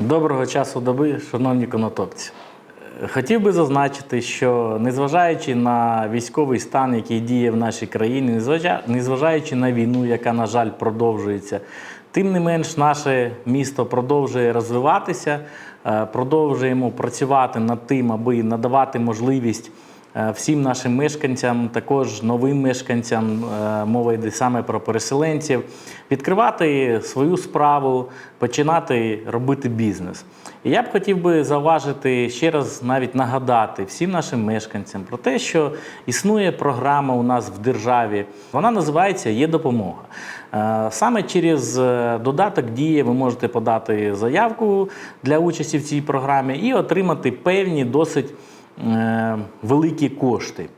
Доброго часу доби, шановні конотопці. Хотів би зазначити, що незважаючи на військовий стан, який діє в нашій країні, незважа- незважаючи на війну, яка, на жаль, продовжується, тим не менш наше місто продовжує розвиватися, е, продовжуємо працювати над тим, аби надавати можливість всім нашим мешканцям, також новим мешканцям, е, мова йде саме про переселенців, відкривати свою справу, починати робити бізнес. І я б хотів би зауважити ще раз навіть нагадати всім нашим мешканцям про те, що існує програма у нас в державі. Вона називається Є допомога. Е, Саме через е, додаток Дія ви можете подати заявку для участі в цій програмі і отримати певні досить е, великі кошти.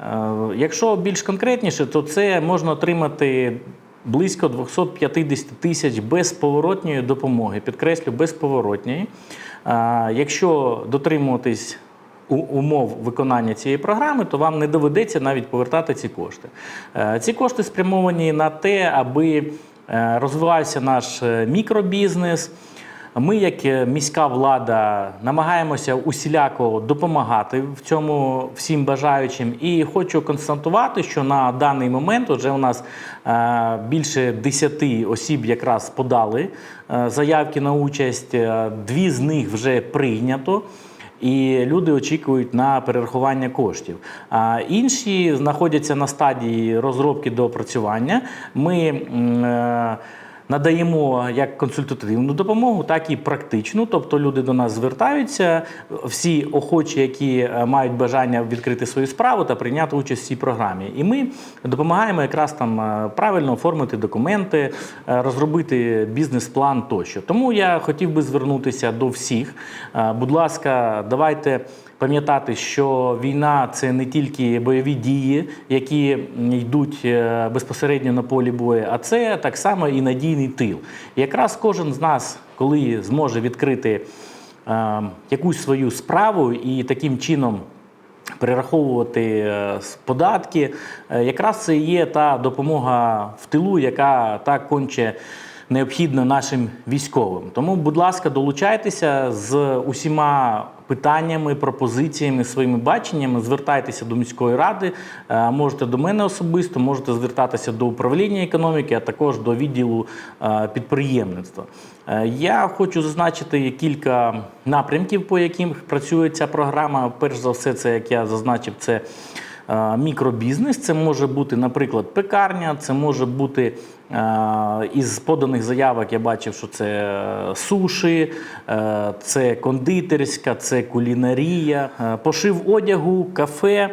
Е, Якщо більш конкретніше, то це можна отримати близько 250 тисяч безповоротньої допомоги. Підкреслю, безповоротньої. Е, Якщо дотримуватись умов виконання цієї програми, то вам не доведеться навіть повертати ці кошти. Е, Ці кошти спрямовані на те, аби е, розвивався наш е, мікробізнес. Ми, як е, міська влада, намагаємося усіляко допомагати в цьому всім бажаючим. І хочу констатувати, що на даний момент вже у нас е, більше 10 осіб якраз подали е, заявки на участь. Дві з них вже прийнято. І люди очікують на перерахування коштів. А інші знаходяться на стадії розробки до опрацювання. Ми е, надаємо як консультативну допомогу, так і практичну. Тобто люди до нас звертаються, всі охочі, які е, мають бажання відкрити свою справу та прийняти участь в цій програмі. І ми допомагаємо якраз там е, правильно оформити документи, е, розробити бізнес-план тощо. Тому я хотів би звернутися до всіх. Будь ласка, давайте. Пам'ятати, що війна це не тільки бойові дії, які йдуть е, безпосередньо на полі бою, а це так само і надійний тил. І якраз кожен з нас, коли зможе відкрити е, якусь свою справу і таким чином перераховувати е, податки, е, якраз це є та допомога в тилу, яка так конче необхідна нашим військовим. Тому, будь ласка, долучайтеся з усіма питаннями, пропозиціями, своїми баченнями. Звертайтеся до міської ради, е, можете до мене особисто, можете звертатися до управління економіки, а також до відділу е, підприємництва. Е, Я хочу зазначити кілька напрямків, по яким працює ця програма. Перш за все, це як я зазначив, це мікробізнес. Це може бути, наприклад, пекарня, це може бути із поданих заявок. Я бачив, що це е, суші, е, це кондитерська, це кулінарія, е, пошив одягу, кафе.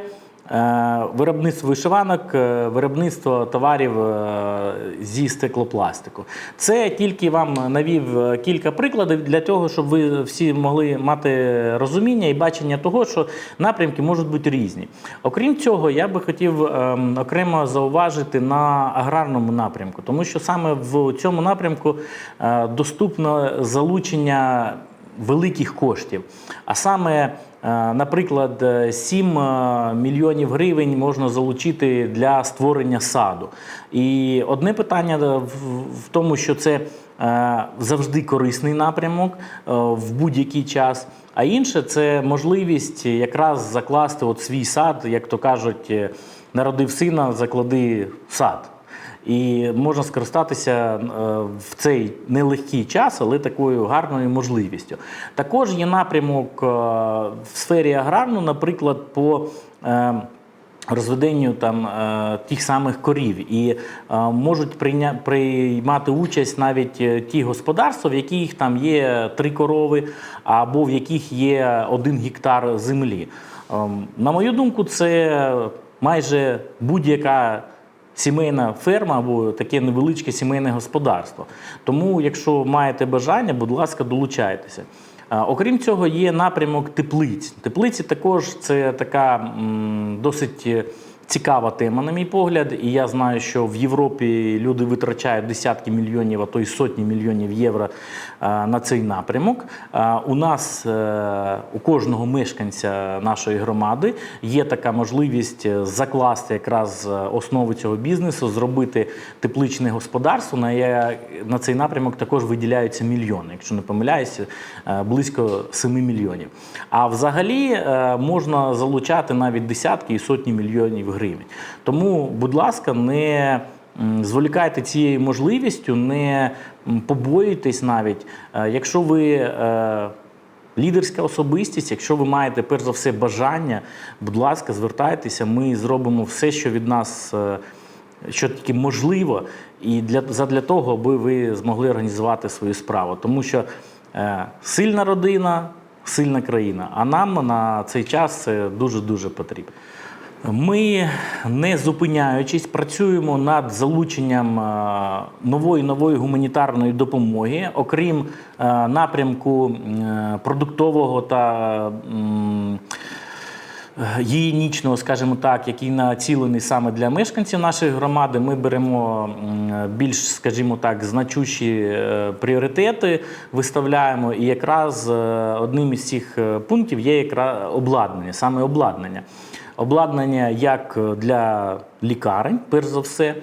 Е, Виробництво вишиванок, е, виробництво товарів е, зі стеклопластику. Це тільки вам навів кілька прикладів для того, щоб ви всі могли мати розуміння і бачення того, що напрямки можуть бути різні. Окрім цього, я би хотів ем, окремо зауважити на аграрному напрямку, тому що саме в цьому напрямку доступно залучення великих коштів. А саме, наприклад, е, 7 е, мільйонів гривень можна залучити для створення саду. І одне питання е, в тому, що це е, завжди корисний напрямок е, в будь-який час. А інше це можливість якраз закласти от свій сад, як то кажуть, е, народив сина, заклади сад. І можна скористатися е, в цей нелегкий час, але такою гарною можливістю. Також є напрямок е, в сфері аграрну, наприклад, по е, розведенню там тих самих корів, і можуть приймати участь навіть ті господарства, в яких там є три корови, або в яких є один гектар землі. Ем, на мою думку, це майже будь-яка сімейна ферма або таке невеличке сімейне господарство. Тому, якщо маєте бажання, будь ласка, долучайтеся. Окрім цього, є напрямок теплиць. Теплиці також це така досить е, Цікава тема, на мій погляд, і я знаю, що в Європі люди витрачають десятки мільйонів, а то й сотні мільйонів євро е, на цей напрямок. Е, У нас е, у кожного мешканця нашої громади є така можливість закласти якраз основу цього бізнесу, зробити тепличне господарство. На, на цей напрямок також виділяються мільйони, якщо не помиляюся, близько 7 мільйонів. А взагалі можна залучати навіть десятки і сотні мільйонів гривень. Тому, будь ласка, не зволікайте цією можливістю, не побоюйтесь навіть. Е, Якщо ви е, лідерська особистість, якщо ви маєте перш за все бажання, будь ласка, звертайтеся, ми зробимо все, що від нас. е, що тільки можливо, і для задля того, аби ви змогли організувати свою справу. Тому що е, сильна родина, сильна країна. А нам на цей час це дуже дуже потрібно. Ми, не зупиняючись, працюємо над залученням е, нової нової гуманітарної допомоги, окрім е, напрямку е, продуктового та гігієнічного, скажімо так, який націлений саме для мешканців нашої громади. Ми беремо більш, скажімо так, значущі пріоритети, виставляємо. І якраз одним із цих пунктів є якраз обладнання, саме обладнання. Обладнання як для лікарень, перш за все.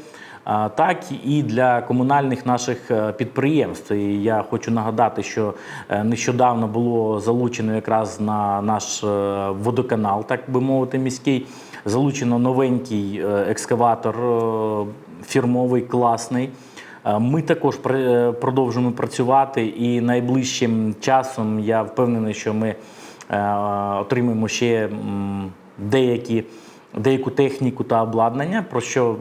Так і для комунальних наших е, підприємств. І я хочу нагадати, що е, нещодавно було залучено якраз на наш е, водоканал, так би мовити, міський. Залучено новенький е, екскаватор е, фірмовий, класний. Е, Ми також пр- е, продовжуємо працювати, і найближчим часом я впевнений, що ми е, отримаємо ще деякі. Деяку техніку та обладнання, про що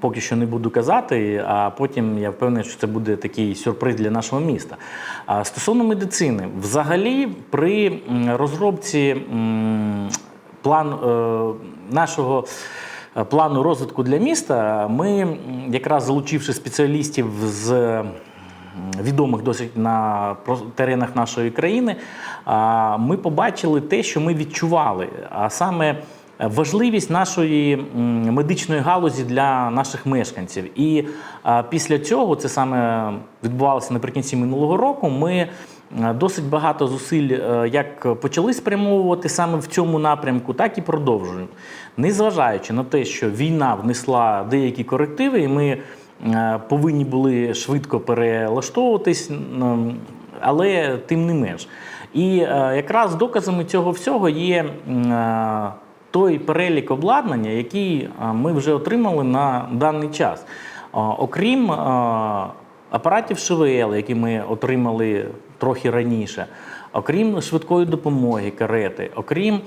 поки що не буду казати, а потім я впевнений, що це буде такий сюрприз для нашого міста. Стосовно медицини, взагалі, при розробці план е, нашого е, плану розвитку для міста, ми якраз залучивши спеціалістів з відомих досить на теренах нашої країни, ми побачили те, що ми відчували, а саме важливість нашої медичної галузі для наших мешканців. І після цього, це саме відбувалося наприкінці минулого року, ми е, досить багато зусиль е, як почали спрямовувати саме в цьому напрямку, так і продовжуємо. Незважаючи на те, що війна внесла деякі корективи, і ми повинні були швидко перелаштовуватись, але тим не менш. І е, якраз доказами цього всього є е, той перелік обладнання, який е, ми вже отримали на даний час. Е, Окрім е, апаратів ШВЛ, які ми отримали трохи раніше, окрім швидкої допомоги, карети, окрім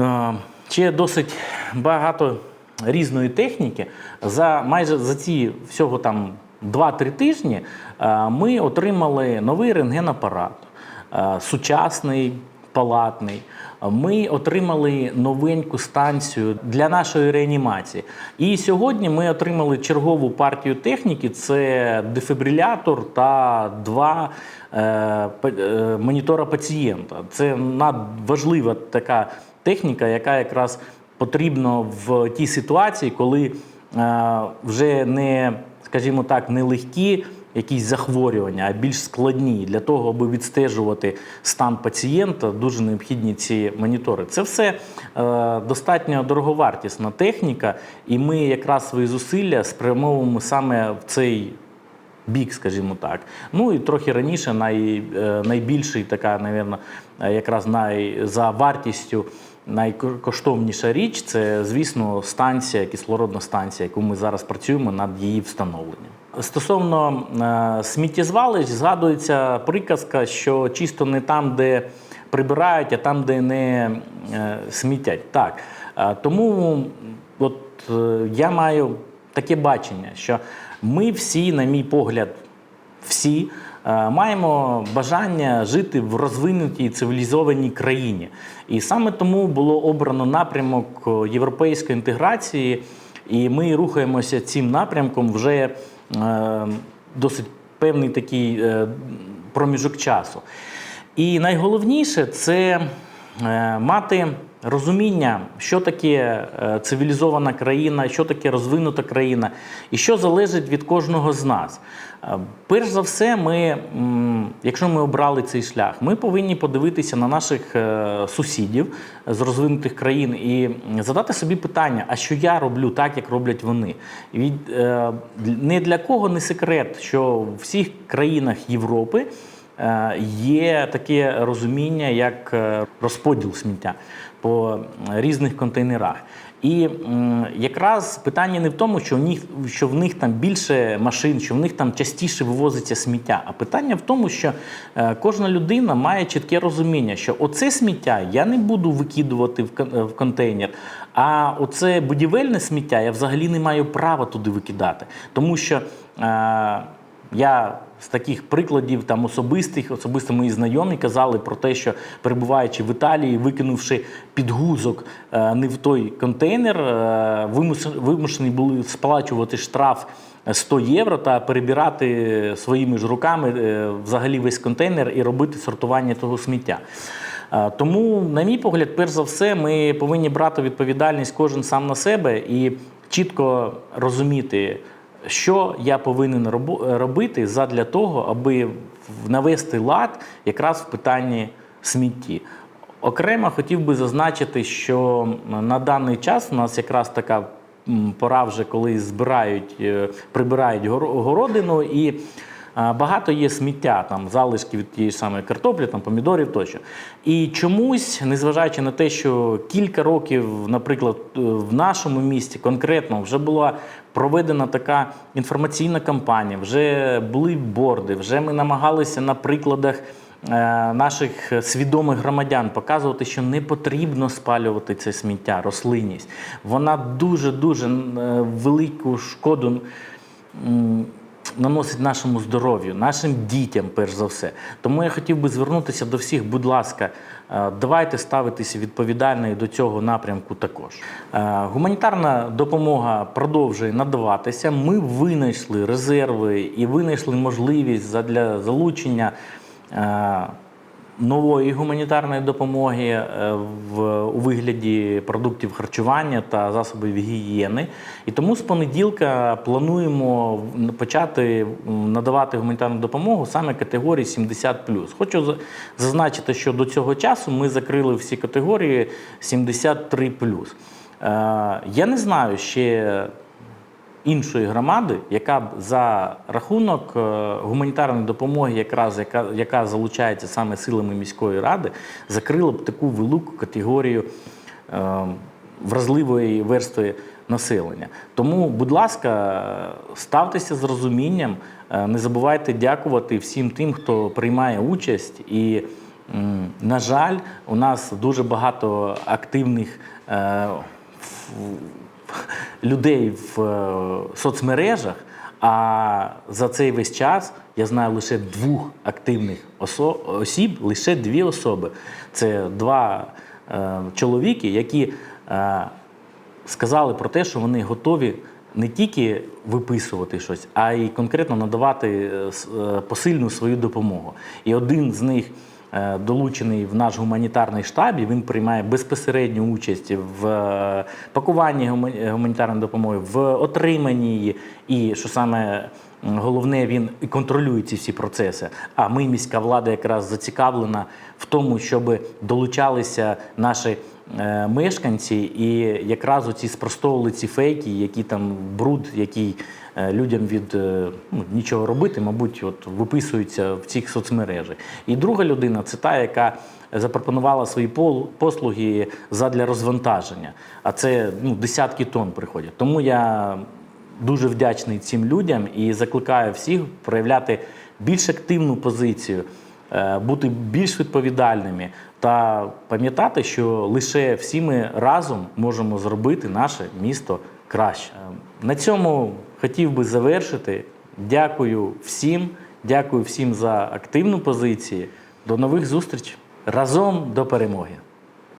Е, Ще досить багато різної техніки. За майже за ці всього там 2-3 тижні е, ми отримали новий рентгенапарат, е, сучасний, палатний. Ми отримали новеньку станцію для нашої реанімації. І сьогодні ми отримали чергову партію техніки: це дефібрилятор та два е, е, монітора пацієнта. Це надважлива така техніка, яка якраз потрібна в тій ситуації, коли е, вже не, скажімо так, не легкі якісь захворювання, а більш складні. Для того, аби відстежувати стан пацієнта, дуже необхідні ці монітори. Це все е, достатньо дороговартісна техніка, і ми якраз свої зусилля спрямовуємо саме в цей бік, скажімо так. Ну і трохи раніше най, е, найбільший така, навірно, якраз най, за вартістю найкоштовніша річ це, звісно, станція, кислородна станція, яку ми зараз працюємо над її встановленням. Стосовно е, сміттєзвалищ, згадується приказка, що чисто не там, де прибирають, а там, де не е, смітять. Так. Е, тому от, я маю таке бачення, що ми всі, на мій погляд, всі маємо бажання жити в розвинутій цивілізованій країні. І саме тому було обрано напрямок е, європейської інтеграції, і ми рухаємося цим напрямком вже е, досить певний такий е, проміжок часу. І найголовніше це е, мати розуміння, що таке е, цивілізована країна, що таке розвинута країна, і що залежить від кожного з нас. Е, Перш за все, ми, якщо ми обрали цей шлях, ми повинні подивитися на наших е, сусідів з розвинутих країн і задати собі питання: а що я роблю так, як роблять вони? Від, не для кого не секрет, що в всіх країнах Європи є таке розуміння, як розподіл сміття по е, різних контейнерах. І якраз питання не в тому, що в них що в них там більше машин, що в них там частіше вивозиться сміття. А питання в тому, що е, кожна людина має чітке розуміння, що оце сміття я не буду викидувати в в контейнер. А оце будівельне сміття я взагалі не маю права туди викидати, тому що. Е, я з таких прикладів там особистих, особисто мої знайомі казали про те, що перебуваючи в Італії, викинувши підгузок е, не в той контейнер, е, вимушені були сплачувати штраф 100 євро та перебирати своїми ж руками е, взагалі весь контейнер і робити сортування того сміття. Е, Тому, на мій погляд, перш за все, ми повинні брати відповідальність кожен сам на себе і чітко розуміти, що я повинен робити задля того, аби навести лад якраз в питанні смітті. Окремо хотів би зазначити, що на даний час у нас якраз така пора вже, коли збирають, е, прибирають горо- городину і Багато є сміття, там залишки від тієї ж самої картоплі, там помідорів тощо. І чомусь, незважаючи на те, що кілька років, наприклад, е, в нашому місті конкретно вже була проведена така інформаційна кампанія, вже були борди, вже ми намагалися на прикладах. е, Наших свідомих громадян показувати, що не потрібно спалювати це сміття, рослинність. Вона дуже дуже велику шкоду наносить нашому здоров'ю, нашим дітям, перш за все. Тому я хотів би звернутися до всіх, будь ласка, е, давайте ставитися відповідально і до цього напрямку також. Е, Гуманітарна допомога продовжує надаватися. Ми винайшли резерви і винайшли можливість для залучення. Нової гуманітарної допомоги е, в у вигляді продуктів харчування та засобів гігієни. І тому з понеділка плануємо почати надавати гуманітарну допомогу саме категорії 70+. Хочу зазначити, що до цього часу ми закрили всі категорії 73+. Е, Я не знаю ще іншої громади, яка б за рахунок е, гуманітарної допомоги, якраз яка, яка залучається саме силами міської ради, закрила б таку велику категорію е, вразливої верстви населення. Тому, будь ласка, ставтеся з розумінням, е, не забувайте дякувати всім тим, хто приймає участь і. На жаль, у нас дуже багато активних е, людей в е, соцмережах. А за цей весь час я знаю лише двох активних осіб, лише дві особи. Це два е, чоловіки, які е, сказали про те, що вони готові не тільки виписувати щось, а й конкретно надавати е, е, посильну свою допомогу. І один з них долучений в наш гуманітарний штаб, і він приймає безпосередню участь в е, пакуванні гуманітарної допомоги, в отриманні її. І що саме головне, він і контролює ці всі процеси. А ми, міська влада, якраз зацікавлена в тому, щоб долучалися наші е, мешканці, і якраз оці спростовували ці фейки, які там бруд, який е, людям від е, ну, нічого робити, мабуть, от виписуються в цих соцмережах. І друга людина це та, яка запропонувала свої послуги задля розвантаження. А це ну, десятки тонн приходять. Тому я дуже вдячний цим людям і закликаю всіх проявляти більш активну позицію, е, бути більш відповідальними та пам'ятати, що лише всі ми разом можемо зробити наше місто краще. Е, На цьому хотів би завершити. Дякую всім, дякую всім за активну позицію. До нових зустріч разом до перемоги.